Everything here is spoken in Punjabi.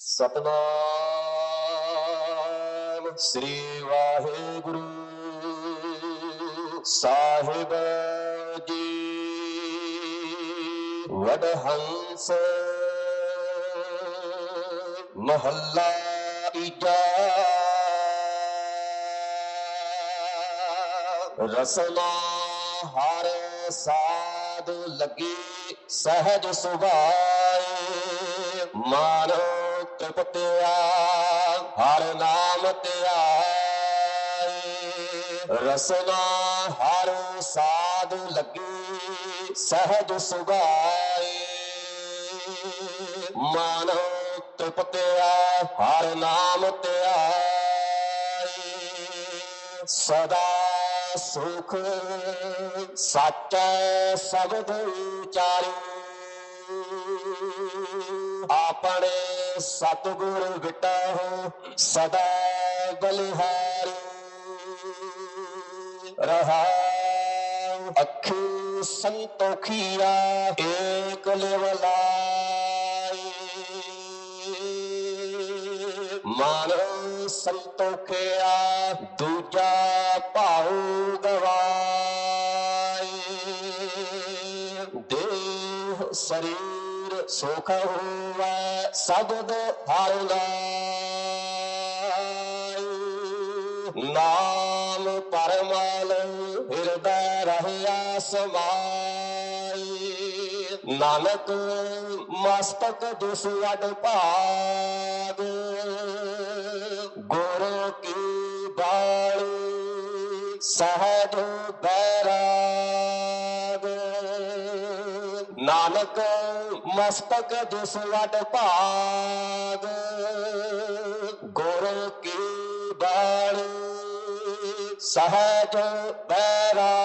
ਸਤਨਾਮ ਸ੍ਰੀ ਵਾਹਿਗੁਰੂ ਸਾਹਿਬ ਜੀ। ਵਡਹੰਸ ਮਹੱਲਾ ਤੀਜਾ। ਰਸਨਾ ਹਰ ਸਾਧ ਲੱਗੀ ਸਹਜ ਸੁਭਾਏ। ਮਨ ਤ੍ਰਿਪਤਿਆ ਹਰ ਨਾਮ ਧਿਆਏ। ਰਸਨਾ ਹਰ ਸਾਧ ਲੱਗੀ, ਸਹਿਜ ਸੁਭਾਏ। ਮਨ ਤ੍ਰਿਪਤਿਆ ਹਰ ਨਾਮ ਧਿਆਏ। ਸਦਾ ਸੁਖ, ਸੱਚ ਸ਼ਬਦ ਉਚਾਰੀ। ਆਪਣੇ ਸਤਿਗੁਰ ਵਿਟਾਹੁ ਸਦਾ ਬਲਿਹਾਰੀ। ਰਹਾ ਅੱਖੀ ਸੰਤੋਖੀਆ ਏਕ ਲਿਵਲਾਈ ਮਨ ਸੰਤੋਖਿਆ ਦੂਜਾ ਭਾਉ ਗਵਾਈ। ਦੇਹ ਸਰੀਰ ਸੁਖ ਹੋਵੇ ਸਬਦ ਹਰ ਨਾਮ ਪਰਮਲ ਹਿਰਦੈ ਰਹਿਆ ਸਮਾਈ ਨਾਨਕ ਮਸਤਕ ਦਿਸ ਵਡ ਭਾਗ, ਗੁਰੂ ਕੀ ਬਾਣੀ, ਸਹਜ ਬੈਰਾਗ ਨਾਨਕ ਮਸਤਕ ਦਿਸ ਵਡ ਭਾਗ ਗੁਰੂ ਕੀ ਬਾਣੀ ਸਹਜ ਬੈਰਾਗ